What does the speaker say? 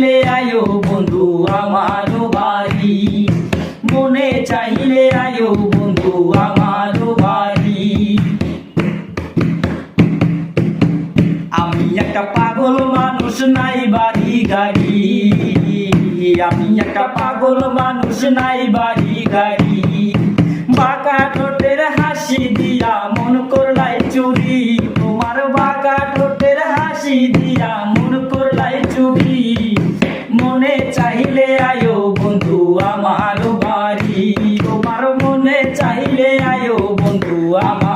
চাইলে আয়ো বন্ধু আমার বাড়ি। মনে চাইলে আয়ো বন্ধু আমার বাড়ি। আমি একটা পাগল মানুষ, নাই বাড়ি গাড়ি। আমি একটা পাগল মানুষ, নাই বাড়ি গাড়ি। বাঁকা ঠোঁটের হাসি দিয়া মন করলাই চুরি। তোমার বাঁকা ঠোঁটের হাসি দিয়া মনে চাইলে আয়ো বন্ধু আমার বাড়ি। তোমার মনে চাইলে আয়ো বন্ধু আমার